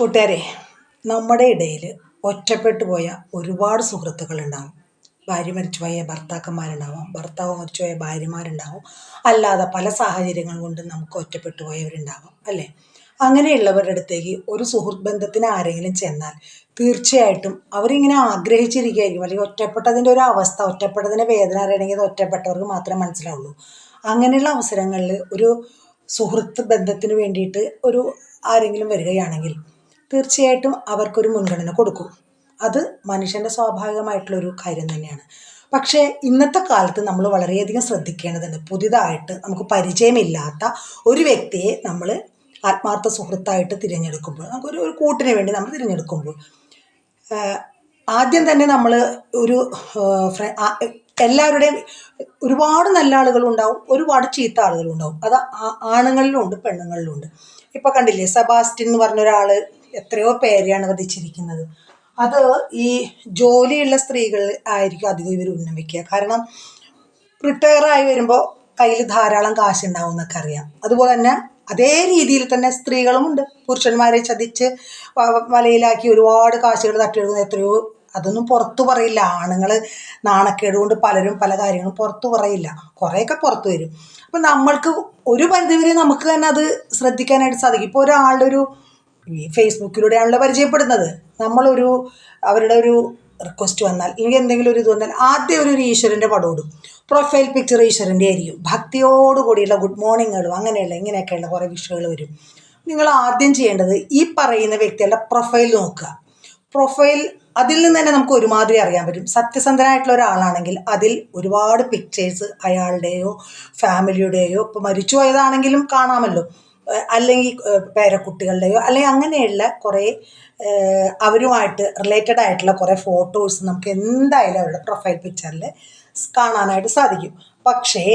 കൂട്ടുകാരെ നമ്മുടെ ഇടയിൽ ഒറ്റപ്പെട്ടു പോയ ഒരുപാട് സുഹൃത്തുക്കളുണ്ടാവും. ഭാര്യ മരിച്ചുപോയ ഭർത്താക്കന്മാരുണ്ടാവും ഭർത്താവ് മരിച്ചുപോയ ഭാര്യമാരുണ്ടാവും. അല്ലാതെ പല സാഹചര്യങ്ങൾ കൊണ്ട് നമുക്ക് ഒറ്റപ്പെട്ടു പോയവരുണ്ടാവാം അല്ലേ? അങ്ങനെയുള്ളവരുടെ അടുത്തേക്ക് ഒരു സുഹൃത്ത് ബന്ധത്തിന് ആരെങ്കിലും ചെന്നാൽ തീർച്ചയായിട്ടും അവരിങ്ങനെ ആഗ്രഹിച്ചിരിക്കുകയായിരിക്കും അല്ലെങ്കിൽ ഒറ്റപ്പെട്ടതിന്റെ ഒരു അവസ്ഥ ഒറ്റപ്പെട്ടതിന്റെ വേദന അറിയണമെങ്കിൽ അത് ഒറ്റപ്പെട്ടവർക്ക് മാത്രമേ മനസ്സിലാവുള്ളൂ. അങ്ങനെയുള്ള അവസരങ്ങളിൽ ഒരു സുഹൃത്ത് ബന്ധത്തിന് വേണ്ടിയിട്ട് ഒരു ആരെങ്കിലും വരികയാണെങ്കിൽ തീർച്ചയായിട്ടും അവർക്കൊരു മുൻഗണന കൊടുക്കും. അത് മനുഷ്യന്റെ സ്വാഭാവികമായിട്ടുള്ളൊരു കാര്യം തന്നെയാണ്. പക്ഷേ ഇന്നത്തെ കാലത്ത് നമ്മൾ വളരെയധികം ശ്രദ്ധിക്കേണ്ടതുണ്ട്. പുതിയതായിട്ട് നമുക്ക് പരിചയമില്ലാത്ത ഒരു വ്യക്തിയെ നമ്മൾ ആത്മാർത്ഥ സുഹൃത്തായിട്ട് തിരഞ്ഞെടുക്കുമ്പോൾ നമുക്കൊരു ഒരു കൂട്ടിന് വേണ്ടി നമ്മൾ തിരഞ്ഞെടുക്കുമ്പോൾ ആദ്യം തന്നെ നമ്മൾ ഒരു എല്ലാവരുടെയും ഒരുപാട് നല്ല ആളുകളുണ്ടാവും ഒരുപാട് ചീത്ത ആളുകളുണ്ടാവും. അത് ആ- പെണ്ണുങ്ങളിലുണ്ട്. ഇപ്പം കണ്ടില്ലേ സെബാസ്റ്റ്യൻ എന്ന് പറഞ്ഞ ഒരാൾ എത്രയോ പേരെയാണ് വധിച്ചിരിക്കുന്നത്. അത് ഈ ജോലിയുള്ള സ്ത്രീകൾ ആയിരിക്കും അധികം ഇവർ ഉന്നമിക്കുക. കാരണം റിട്ടയർ ആയി വരുമ്പോൾ കയ്യിൽ ധാരാളം കാശുണ്ടാവും എന്നൊക്കെ അറിയാം. അതുപോലെ തന്നെ അതേ രീതിയിൽ തന്നെ സ്ത്രീകളുമുണ്ട് പുരുഷന്മാരെ ചതിച്ച് വലയിലാക്കി ഒരുപാട് കാശുകൾ തട്ടിയെടുക്കുന്ന എത്രയോ അതൊന്നും പുറത്തു പറയില്ല. ആണുങ്ങൾ നാണക്കേട് കൊണ്ട് പലരും പല കാര്യങ്ങളും പുറത്തു പറയില്ല. കുറേയൊക്കെ പുറത്തു വരും. അപ്പം നമ്മൾക്ക് ഒരു പരിധിവരെ നമുക്ക് തന്നെ അത് ശ്രദ്ധിക്കാനായിട്ട് സാധിക്കും. ഇപ്പോൾ ഒരാളുടെ ഒരു ഈ ഫേസ്ബുക്കിലൂടെയാണല്ലോ പരിചയപ്പെടുന്നത്. നമ്മളൊരു അവരുടെ ഒരു റിക്വസ്റ്റ് വന്നാൽ ഇനി എന്തെങ്കിലും ഒരു ഇത് വന്നാൽ ആദ്യം ഒരു ഈശ്വരന്റെ പടം ഇടും. പ്രൊഫൈൽ പിക്ചർ ഈശ്വരന്റെ ആയിരിക്കും. ഭക്തിയോട് കൂടിയുള്ള ഗുഡ് മോർണിങ്ങുകളും അങ്ങനെയുള്ള ഇങ്ങനെയൊക്കെയുള്ള കുറേ വിഷയങ്ങൾ വരും. നിങ്ങൾ ആദ്യം ചെയ്യേണ്ടത് ഈ പറയുന്ന വ്യക്തികളുടെ പ്രൊഫൈൽ നോക്കുക. പ്രൊഫൈൽ അതിൽ നിന്ന് തന്നെ നമുക്ക് ഒരുമാതിരി അറിയാൻ പറ്റും. സത്യസന്ധനായിട്ടുള്ള ഒരാളാണെങ്കിൽ അതിൽ ഒരുപാട് പിക്ചേഴ്സ് അയാളുടെയോ ഫാമിലിയുടെയോ ഇപ്പോൾ മരിച്ചു പോയതാണെങ്കിലും കാണാമല്ലോ. അല്ലെങ്കിൽ പേരക്കുട്ടികളുടെയോ അല്ലെങ്കിൽ അങ്ങനെയുള്ള കുറേ അവരുമായിട്ട് റിലേറ്റഡ് ആയിട്ടുള്ള കുറേ ഫോട്ടോസ് നമുക്ക് എന്തായാലും അവരുടെ പ്രൊഫൈൽ പിക്ചറിൽ കാണാനായിട്ട് സാധിക്കും. പക്ഷേ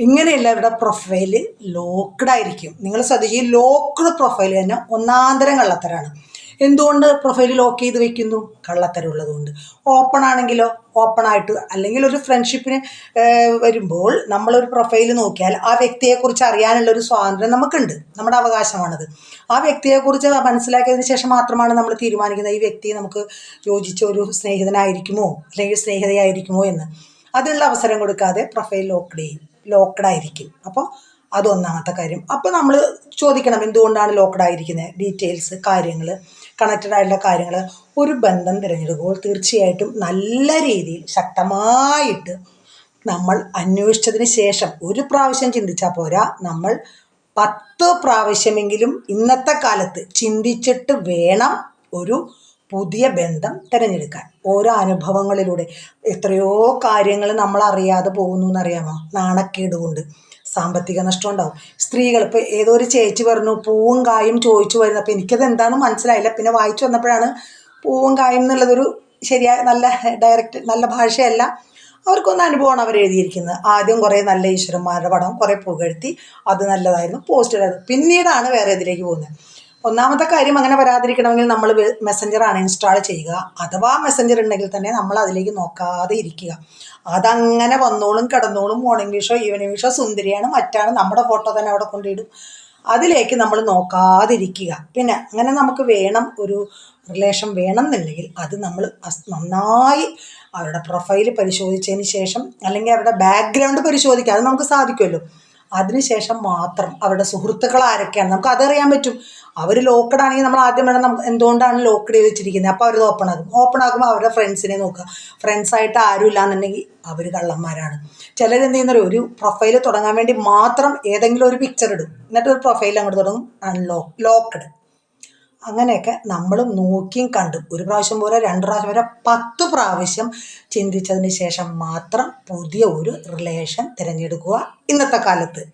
ഇങ്ങനെയുള്ള അവരുടെ പ്രൊഫൈൽ ലോക്ക്ഡ് ആയിരിക്കും. നിങ്ങൾ ശ്രദ്ധിക്കുക ഈ ലോക്ക്ഡ് പ്രൊഫൈൽ തന്നെ ഒന്നാന്തരം കള്ളത്തരാണ്. എന്തുകൊണ്ട് പ്രൊഫൈൽ ലോക്ക് ചെയ്ത് വെക്കുന്നു? കള്ളത്തരമുള്ളതുകൊണ്ട്. ഓപ്പൺ ആണെങ്കിലോ? ഓപ്പൺ ആയിട്ട് അല്ലെങ്കിൽ ഒരു ഫ്രണ്ട്ഷിപ്പിന് വരുമ്പോൾ നമ്മളൊരു പ്രൊഫൈൽ നോക്കിയാൽ ആ വ്യക്തിയെക്കുറിച്ച് അറിയാനുള്ള ഒരു സ്വാതന്ത്ര്യം നമുക്കുണ്ട്. നമ്മുടെ അവകാശമാണത്. ആ വ്യക്തിയെക്കുറിച്ച് മനസ്സിലാക്കിയതിന് ശേഷം മാത്രമാണ് നമ്മൾ തീരുമാനിക്കുന്നത് ഈ വ്യക്തി നമുക്ക് യോജിച്ച ഒരു സ്നേഹിതനായിരിക്കുമോ? അല്ലെങ്കിൽ സ്നേഹിതയായിരിക്കുമോ എന്ന്. അതിനുള്ള അവസരം കൊടുക്കാതെ പ്രൊഫൈൽ ലോക്ക്ഡ് ചെയ്യും ലോക്ക്ഡ് ആയിരിക്കും. അപ്പോൾ അതൊന്നാമത്തെ കാര്യം. അപ്പോൾ നമ്മൾ ചോദിക്കണം എന്തുകൊണ്ടാണ് ലോക്ക്ഡ് ആയിരിക്കുന്നത്? ഡീറ്റെയിൽസ് കാര്യങ്ങൾ. കണക്റ്റഡ് ആയിട്ടുള്ള കാര്യങ്ങൾ ഒരു ബന്ധം തിരഞ്ഞെടുക്കുമ്പോൾ തീർച്ചയായിട്ടും നല്ല രീതിയിൽ ശക്തമായിട്ട് നമ്മൾ അന്വേഷിച്ചതിന് ശേഷം ഒരു പ്രാവശ്യം ചിന്തിച്ചാൽ പോരാ. നമ്മൾ പത്ത് പ്രാവശ്യമെങ്കിലും ഇന്നത്തെ കാലത്ത് ചിന്തിച്ചിട്ട് വേണം ഒരു പുതിയ ബന്ധം തിരഞ്ഞെടുക്കാൻ. ഓരോ അനുഭവങ്ങളിലൂടെ എത്രയോ കാര്യങ്ങൾ നമ്മൾ അറിയാതെ പോകുന്നു എന്നറിയാമോ? നാണക്കേട് കൊണ്ട്. സാമ്പത്തിക നഷ്ടം ഉണ്ടാവും. സ്ത്രീകൾ ഇപ്പോൾ ഏതോ ഒരു ചേച്ചി പറഞ്ഞു പൂവും കായും ചോദിച്ചു വരുന്നത് അപ്പോൾ എനിക്കത് എന്താണെന്ന് മനസ്സിലായില്ല. പിന്നെ വായിച്ചു വന്നപ്പോഴാണ് പൂവും കായും എന്നുള്ളതൊരു ശരിയായ നല്ല ഡയറക്റ്റ് നല്ല ഭാഷയല്ല. അവർക്കൊന്ന് അനുഭവമാണ് അവർ എഴുതിയിരിക്കുന്നത്. ആദ്യം കുറേ നല്ല ഈശ്വരന്മാരുടെ പടം കുറേ പുകഴ്ത്തി അത് നല്ലതായിരുന്നു പോസ്റ്റ് ഇടായിരുന്നു പിന്നീടാണ് വേറെ ഇതിലേക്ക് പോകുന്നത്. ഒന്നാമത്തെ കാര്യം അങ്ങനെ വരാതിരിക്കണമെങ്കിൽ നമ്മൾ മെസ്സഞ്ചർ ഇൻസ്റ്റാൾ ചെയ്യുക. അഥവാ മെസ്സഞ്ചർ ഉണ്ടെങ്കിൽ തന്നെ നമ്മൾ അതിലേക്ക് നോക്കാതെ ഇരിക്കുക. അതങ്ങനെ വന്നോളും കിടന്നോളും മോർണിംഗ് വിഷോ ഈവനിങ് വിഷോ സുന്ദരിയാണ് മറ്റാണ് നമ്മുടെ ഫോട്ടോ തന്നെ അവിടെ കൊണ്ടിടും അതിലേക്ക് നമ്മൾ നോക്കാതിരിക്കുക പിന്നെ അങ്ങനെ നമുക്ക് വേണം ഒരു റിലേഷൻ വേണം എന്നുണ്ടെങ്കിൽ അത് നമ്മൾ നന്നായി അവരുടെ പ്രൊഫൈൽ പരിശോധിച്ചതിന് ശേഷം അല്ലെങ്കിൽ അവരുടെ ബാക്ക്ഗ്രൗണ്ട് പരിശോധിക്കുക. അത് നമുക്ക് സാധിക്കുമല്ലോ. അതിനുശേഷം മാത്രം അവരുടെ സുഹൃത്തുക്കൾ ആരൊക്കെയാണ് നമുക്ക് അതറിയാൻ പറ്റും. അവർ ലോക്കഡ് ആണെങ്കിൽ നമ്മൾ ആദ്യം വേണം നമുക്ക് എന്തുകൊണ്ടാണ് ലോക്കഡ് ചെയ്ത് വെച്ചിരിക്കുന്നത്? അപ്പോൾ അവർ ഓപ്പൺ ആകും ഓപ്പൺ ആകുമ്പോൾ അവരുടെ ഫ്രണ്ട്സിനെ നോക്കുക. ഫ്രണ്ട്സായിട്ട് ആരും ഇല്ലാന്നുണ്ടെങ്കിൽ അവർ കള്ളന്മാരാണ്. ചിലർ എന്ത് ചെയ്യുന്നവർ ഒരു പ്രൊഫൈൽ തുടങ്ങാൻ വേണ്ടി മാത്രം ഏതെങ്കിലും ഒരു പിക്ചർ ഇടും. എന്നിട്ട് ഒരു പ്രൊഫൈൽ അങ്ങോട്ട് തുടങ്ങും. അൺലോക്ക് ലോക്കഡ് അങ്ങനെയൊക്കെ നമ്മൾ നോക്കിയും കണ്ടും. ഒരു പ്രാവശ്യം പോലെ രണ്ട് പ്രാവശ്യം വരെ പത്ത് പ്രാവശ്യം ചിന്തിച്ചതിന് ശേഷം മാത്രം പുതിയ ഒരു റിലേഷൻ തിരഞ്ഞെടുക്കുക ഇന്നത്തെ കാലത്ത്.